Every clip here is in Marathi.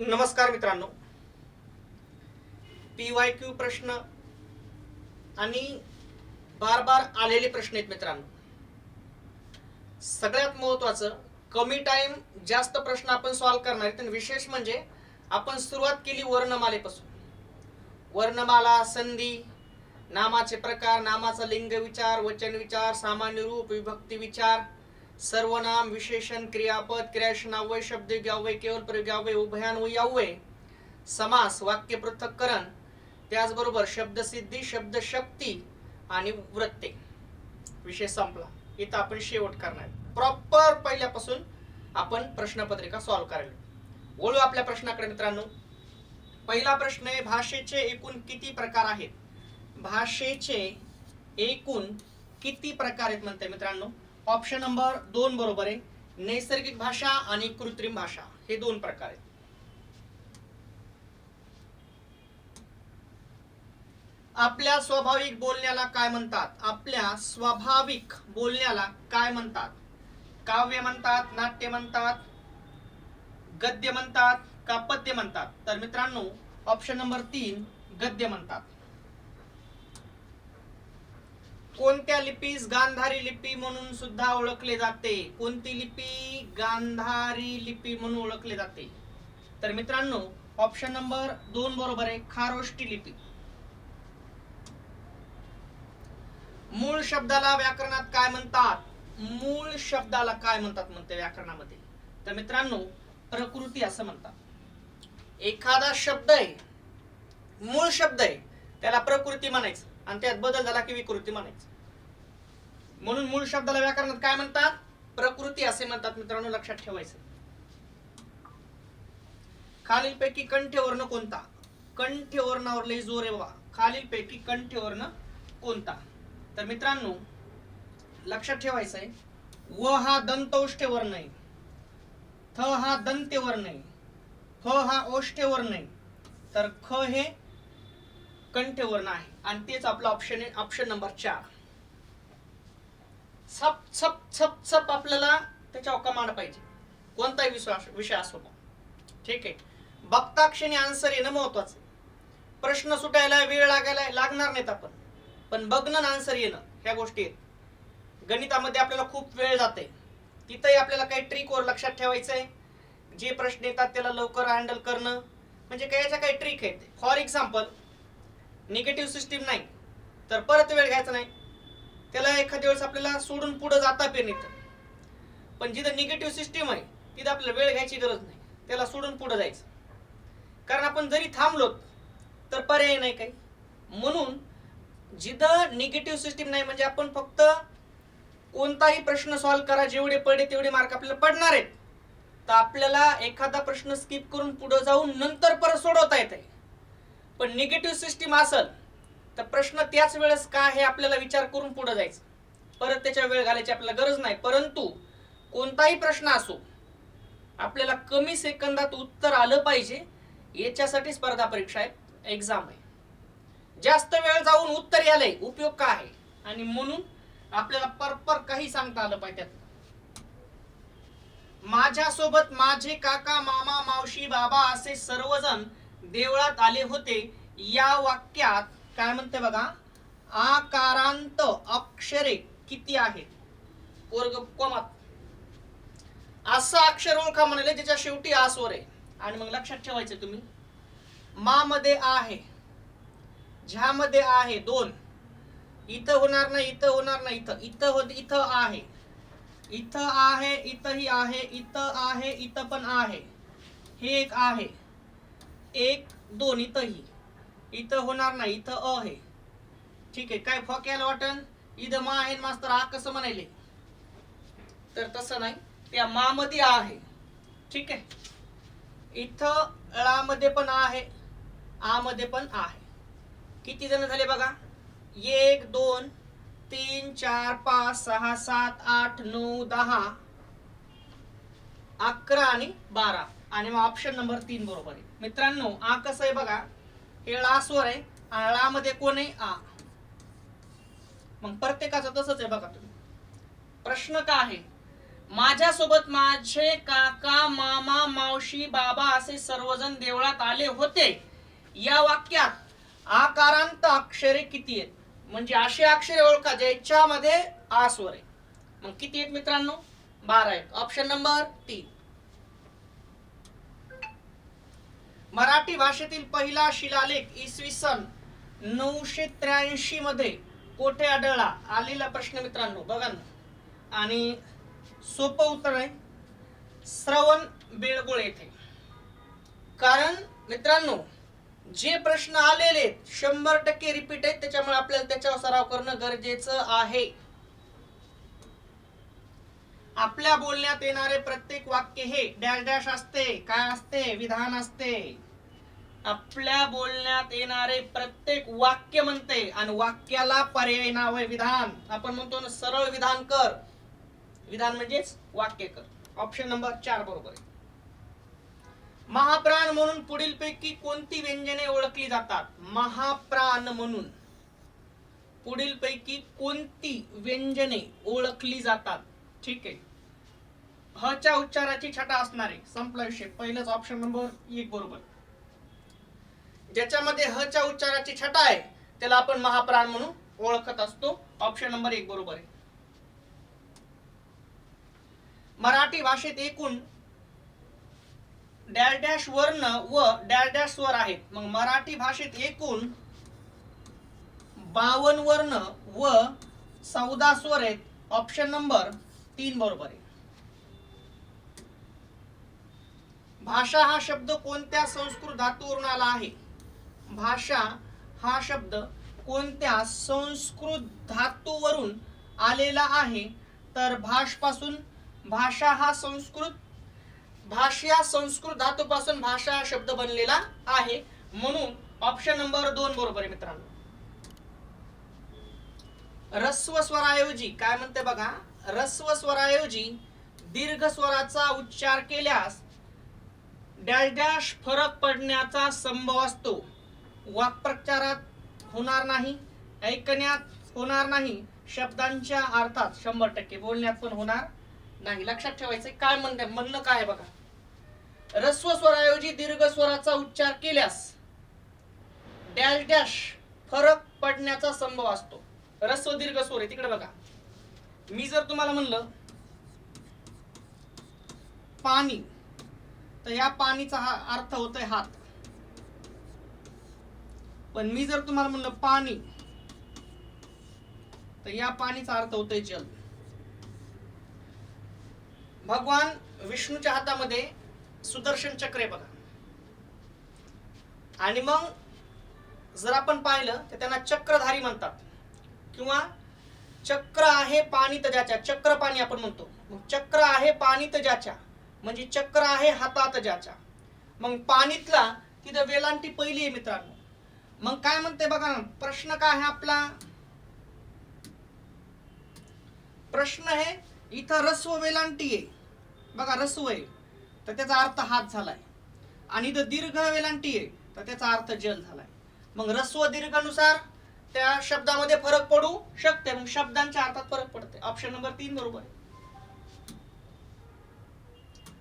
नमस्कार मित्रांनो. पी वाय क्यू प्रश्न आणि बार बार आलेले प्रश्न आहेत मित्रांनो. सगळ्यात महत्वाचं कमी टाइम जास्त प्रश्न आपण सॉल्व्ह करणार आहेत. आणि विशेष म्हणजे आपण सुरुवात केली वर्णमालेपासून. वर्णमाला संधी नामाचे प्रकार नामाचा लिंग विचार वचन विचार सामान्य रूप विभक्ती विचार सर्वनाम विशेषण क्रियापद क्रियाशनावय शब्द अव्यय केवळ प्रयोगावय उभयान्वय अव्यय समास वाक्य पृथक्करण त्याचबरोबर शब्दसिद्धी शब्दशक्ती आणि वृत्ते. विषय संपला. इथं आपण शेवट करणार प्रॉपर पहिल्यापासून आपण प्रश्नपत्रिका सॉल्व्ह करायला. बोलू आपल्या प्रश्नाकडे मित्रांनो. पहिला प्रश्न आहे भाषेचे एकूण किती प्रकार आहेत? भाषेचे एकूण किती प्रकार आहेत म्हणते मित्रांनो? ऑप्शन नंबर दोन बरोबर आहे. नैसर्गिक भाषा आणि कृत्रिम भाषा. हे दोन प्रकार आहेत. आपल्या स्वाभाविक बोलण्याला काय म्हणतात? आपल्या स्वाभाविक बोलण्याला काय म्हणतात? काव्य म्हणतात नाट्य म्हणतात गद्य म्हणतात का पद्य म्हणतात? तर मित्रांनो ऑप्शन नंबर तीन गद्य म्हणतात. कोणत्या लिपीस गांधारी लिपी म्हणून सुद्धा ओळखले जाते? कोणती लिपी गांधारी लिपी म्हणून ओळखले जाते? तर मित्रांनो ऑप्शन नंबर दोन बरोबर आहे खारोष्टी लिपी. मूळ शब्दाला व्याकरणात काय म्हणतात? मूळ शब्दाला काय म्हणतात म्हणते व्याकरणामध्ये? तर मित्रांनो प्रकृती असं म्हणतात. एखादा शब्द आहे मूळ शब्द आहे त्याला प्रकृती म्हणायचं. आणि त्यात बदल झाला की विकृती म्हणायचं. म्हणून मूळ शब्दाला व्याकरणात काय म्हणतात? प्रकृती असे म्हणतात मित्रांनो लक्षात ठेवायचं. खालीलपैकी कंठ्यवर्ण कोणता? कंठ्यवर्णावर लय जोर आहे बाबा. खालीलपैकी कंठ्यवर्ण कोणता? तर मित्रांनो लक्षात ठेवायचं आहे व हा दंतौष्ठ्य वर्ण आहे. थ हा दंत्य वर्ण आहे. फ हा ओष्ठ्य वर्ण आहे. तर ख हे कंठ्यवर्ण आहे. आणि तेच आपलं ऑप्शन आहे ऑप्शन नंबर चार. छप छप छप छप आपल्याला त्याच्यावर कमांड पाहिजे. कोणताही विश्वास विषय असो मग. ठीक आहे? बघता क्षणी आन्सर येणं महत्वाचं आहे. प्रश्न सुटायला वेळ लागायला लागणार नाहीत आपण. पण बघणं आन्सर येणं ह्या गोष्टी आहेत. गणितामध्ये आपल्याला खूप वेळ जाते तिथंही आपल्याला काही ट्रिकवर लक्षात ठेवायचं आहे. जे प्रश्न येतात त्याला लवकर हँडल करणं म्हणजे काही याच्या काही ट्रिक आहेत. फॉर एक्झाम्पल निगेटिव्ह सिस्टीम नाही. तर परत वेळ घ्यायचा नाही. त्याला एखाद्या वेळेस आपल्याला सोडून पुढे जाता पण येतं. पण जिथं निगेटिव्ह सिस्टीम आहे तिथं आपल्याला वेळ घ्यायची गरज नाही. त्याला सोडून पुढे जायचं. कारण आपण जरी थांबलो तर पर्याय नाही काही. म्हणून जिथं निगेटिव्ह सिस्टीम नाही म्हणजे आपण फक्त कोणताही प्रश्न सॉल्व्ह करा जेवढे पडे तेवढे मार्क आपल्याला पडणार आहेत. तर आपल्याला एखादा प्रश्न स्किप करून पुढे जाऊन नंतर परत सोडवता येते पण निगेटिव्ह सिस्टीम असेल तर प्रश्न त्याच वेळेस का हे आपल्याला विचार करून पुढे जायचं? परत त्याच्या वेळ घालायची आपल्याला गरज नाही. परंतु कोणताही प्रश्न असो आपल्याला कमी सेकंदात उत्तर आलं पाहिजे याच्यासाठी स्पर्धा परीक्षा आहे. एक्झाम आहे. जास्त वेळ जाऊन उत्तर यालंय. उपयोग का आहे? आणि म्हणून आपल्याला परपर काही सांगता आलं पाहिजे. माझ्यासोबत माझे काका मामा मावशी बाबा असे सर्वजण देवळात आले होते. या वाक्यात काय म्हणते बघा? आकारांत अक्षरे किती आहेत? वर्ग कोमात. असं अक्षर ओळखा म्हणाले ज्याच्या शेवटी आसवर आहे. आणि मग लक्षात ठेवायचं तुम्ही. मा मध्ये आहे. झ्यामध्ये आहे दोन. इथं होणार नाही इथं होणार नाही इथं. इथं होत इथं आहे. इथं आहे इथंही आहे इथं आहे इथं पण आहे. हे एक आहे. एक दोन इथंही. इथं होणार नाही इथं अ आहे. ठीक आहे काय फक्याला वाटन इथं मा आहे मास्तर आ कसं म्हणायले? तर तसं नाही त्या मा मध्ये आ आहे. ठीक आहे? इथं ळामध्ये पण आहे आ मध्ये पण आहे. किती जण झाले बघा? एक दोन तीन चार पाच सहा सात आठ नऊ दहा अकरा आणि बारा. आणि मग ऑप्शन नंबर तीन बरोबर आहे. मित्रांनो आ कसं आहे बघा? हे ळास्वर आहे आणि ळामध्ये कोण आहे? आ. मग प्रत्येकाचं तसंच आहे बघा तुम्ही. प्रश्न का आहे? माझ्यासोबत माझे काका मामा मावशी बाबा असे सर्वजण देवळात आले होते. या वाक्यात आकारांत अक्षरे किती आहेत? म्हणजे अशी अक्षरे ओळखा ज्याच्यामध्ये आ स्वर आहे. मग किती आहेत मित्रांनो? बारा आहेत. ऑप्शन नंबर तीन. मराठी भाषेतील पहिला शिलालेख इसवी सन नऊशे त्र्याऐंशी मध्ये कोठे आढळला? आलेला प्रश्न मित्रांनो बघा ना. आणि सोपं उत्तर आहे श्रवण बेळगोळ येथे. कारण मित्रांनो जे प्रश्न आलेले आहेत शंभर टक्के रिपीट आहेत त्याच्यामुळे आपल्याला त्याच्यावर सराव करणं गरजेचं आहे. आपल्या बोलण्यात येणारे प्रत्येक वाक्य हे डॅश डॅश असते काय असते? विधान असते. आपल्या बोलण्यात येणारे प्रत्येक वाक्य म्हणते आणि वाक्याला पर्याय नाव आहे विधान. आपण म्हणतो ना सरळ विधान कर. विधान म्हणजेच वाक्य कर. ऑप्शन नंबर चार बरोबर आहे. महाप्राण म्हणून पुढील पैकी कोणती व्यंजने ओळखली जातात? महाप्राण म्हणून. पुढील पैकी कोणती व्यंजने ओळखली जातात? ठीक आहे. ह च्या उच्चाराची छटा असणारे. संपला विषय. पहिलंच ऑप्शन नंबर एक बरोबर. ज्याच्यामध्ये ह च्या उच्चाराची छटा आहे त्याला आपण महाप्राण म्हणून ओळखत असतो. ऑप्शन नंबर एक बरोबर आहे. मराठी भाषेत एकूण डॅश डॅश वर्ण व डॅश डॅश स्वर आहेत. मग मराठी भाषेत एकूण बावन वर्ण व चौदा स्वर आहेत. ऑप्शन नंबर तीन बरोबर आहे. भाषा हा शब्द कोणत्या संस्कृत धातूवरून आला आहे? भाषा हा शब्द कोणत्या संस्कृत धातूवरून आलेला आहे? तर भाषपासून भाषा हा संस्कृत भाषा संस्कृत धातूपासून भाषा हा शब्द बनलेला आहे. म्हणून ऑप्शन नंबर दोन बरोबर आहे मित्रांनो. रस्व स्वराऐवजी काय म्हणते बघा? रस्व स्वराऐवजी दीर्घ स्वराचा उच्चार केल्यास डॅश डॅश फरक पडण्याचा संभव असतो. वाक्प्रचारात होणार नाही ऐकण्यात होणार नाही शब्दांच्या अर्थात शंभर टक्के बोलण्यात पण होणार नाही. लक्षात ठेवायचं काय म्हणणं म्हणणं काय बघा? रस्व स्वराऐवजी दीर्घ स्वराचा उच्चार केल्यास डॅश डॅश फरक पडण्याचा संभव असतो. रस्व दीर्घ स्वर आहे तिकडे बघा. मी जर तुम्हाला म्हणलं पाणी तर या पाणीचा हा अर्थ होतोय हात. पण मी जर तुम्हाला म्हणलं पाणी तर या पाणीचा अर्थ होतोय जल. भगवान विष्णूच्या हातामध्ये सुदर्शन चक्र आहे बघा. आणि मग जर आपण पाहिलं तर त्यांना चक्रधारी म्हणतात. किंवा चक्र आहे पाणी तजाच्या चक्र पाणी आपण म्हणतो. मग चक्र आहे पाणी तजाच्या म्हणजे चक्र आहे हातात ज्याच्या मग पाणीतला तिथं वेलांटी पहिली आहे मित्रांनो. मग काय म्हणते बघा प्रश्न काय आहे आपला? प्रश्न आहे इथं रस्व वेलांटी आहे. बघा रस्व आहे. तर त्याचा अर्थ हात झालाय. आणि इथं दीर्घ वेलांटी आहे. तर त्याचा अर्थ जल झालाय. मग रस्व दीर्घानुसार त्या शब्दामध्ये फरक पडू शकते. मग शब्दांच्या अर्थात फरक पडते. ऑप्शन नंबर तीन बरोबर आहे.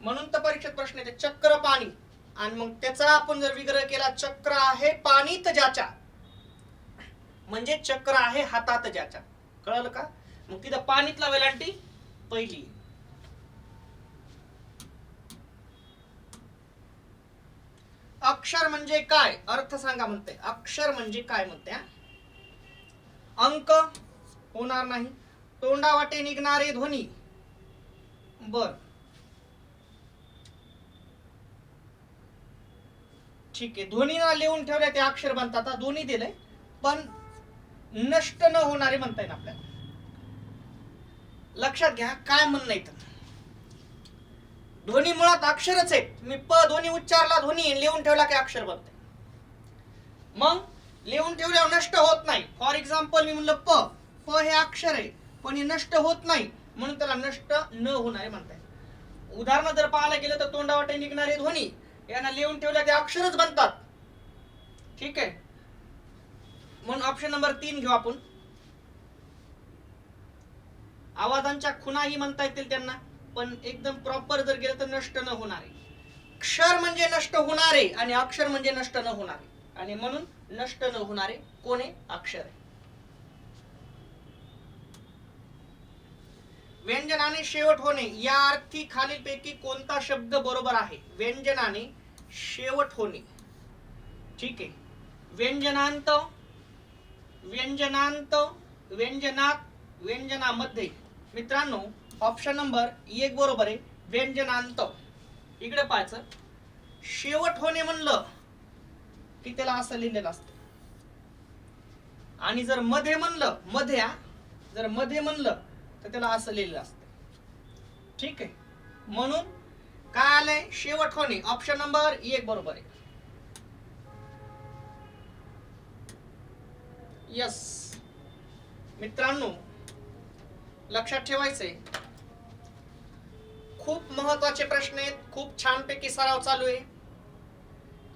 म्हणून तर परीक्षेत प्रश्न येते. चक्र पाणी. आणि मग त्याचा आपण जर विग्रह केला चक्र आहे पाणीत ज्याच्या. म्हणजे चक्र आहे हातात ज्याच्या. कळलं का? मग तिथं पाणीतला वेलांटी पहिली अक्षर म्हणजे काय? अर्थ सांगा म्हणते अक्षर म्हणजे काय म्हणते हा? अंक होणार नाही. तोंडावाटे निघणारे ध्वनी. बर. ठीक आहे. ध्वनीला लिहून ठेवल्या ते अक्षर बनतात. दोन्ही दिलंय. पण नष्ट न होणारे म्हणता येईल आपल्याला. लक्षात घ्या काय म्हणणं इथं ध्वनी मुळात अक्षरच आहे मी प ध्वनी उच्चारला ध्वनी लिहून ठेवला की अक्षर बनते मग लिहून ठेवल्यावर नष्ट होत नाही. फॉर एक्झाम्पल मी म्हणलं प. प हे अक्षर आहे पण हे नष्ट होत नाही. म्हणून त्याला नष्ट न होणारे म्हणता येईल उदाहरण जर पाहायला गेलं तर तोंडावाटे निघणारे ध्वनी यांना लिहून ठेवल्या ते अक्षरच बनतात. ठीक आहे? म्हणून ऑप्शन नंबर तीन घेऊ आपण. आवाजांच्या खुणाही म्हणता येतील त्यांना पण एकदम प्रॉपर जर गेलं तर नष्ट न होणारे. क्षर म्हणजे नष्ट होणारे आणि अक्षर म्हणजे नष्ट न होणारे. आणि म्हणून नष्ट न होणारे कोणे? अक्षर. आहे व्यंजनाने शेवट होणे. या अर्थी खालीलपैकी कोणता शब्द बरोबर आहे? व्यंजनाने शेवट होणे. ठीक आहे. व्यंजनांत व्यंजनांत व्यंजनात व्यंजनामध्ये. मित्रांनो ऑप्शन नंबर एक बरोबर आहे. व्यंजनांत. इकडे पाहायचं. शेवट होणे म्हणलं. की त्याला असं लिहिलेलं असतं. आणि जर मध्ये म्हणलं मध्या जर मध्ये म्हणलं तर त्याला असं लिहिलेलं असतं. ठीक आहे? म्हणून काय आलंय? शेवट होणे ऑप्शन नंबर एक बरोबर आहे. यस मित्रांनो लक्षात ठेवायचंय. खूप महत्त्वाचे प्रश्न आहेत. खूप छानपैकी सराव चालू आहे.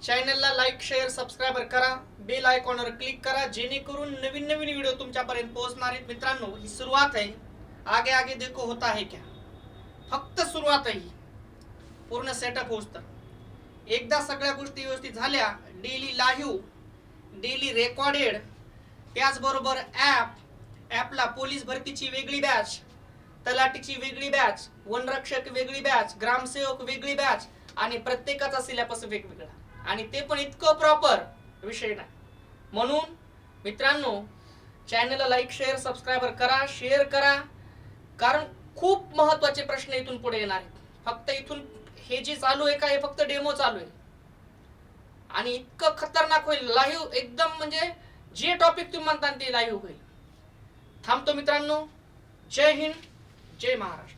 चॅनलला लाईक शेअर सबस्क्राईबर करा. बेल आयकॉनवर क्लिक करा. जेणेकरून नवीन नवीन व्हिडिओ तुमच्यापर्यंत पोहोचणार आहेत. मित्रांनो ही सुरुवात आहे. आगे आगे देखो होता है क्या? फक्त सुरुवात आहे पूर्ण सेटअप होत. तर एकदा सगळ्या गोष्टी व्यवस्थित झाल्या डेली लाईव्ह डेली रेकॉर्डेड त्याचबरोबर ॲप ॲपला पोलीस भरतीची वेगळी बॅच तलाटीची वेगळी बॅच वनरक्षक वेगळी बॅच ग्रामसेवक वेगळी बॅच आणि प्रत्येकाचा सिलेबस वेगवेगळा. आणि ते पण इतकं प्रॉपर विषय नाही. म्हणून मित्रांनो चॅनलला लाईक शेअर सबस्क्रायबर करा शेअर करा. कारण खूप महत्त्वाचे प्रश्न इथून पुढे येणार आहेत. फक्त इथून हे जे चालू आहे का हे फक्त डेमो चालू आहे. आणि इतकं खतरनाक होईल. लाईव्ह एकदम म्हणजे जे टॉपिक तुम्ही म्हणता ते लाईव्ह होईल. थांबतो मित्रांनो. जय हिंद जय महाराष्ट्र.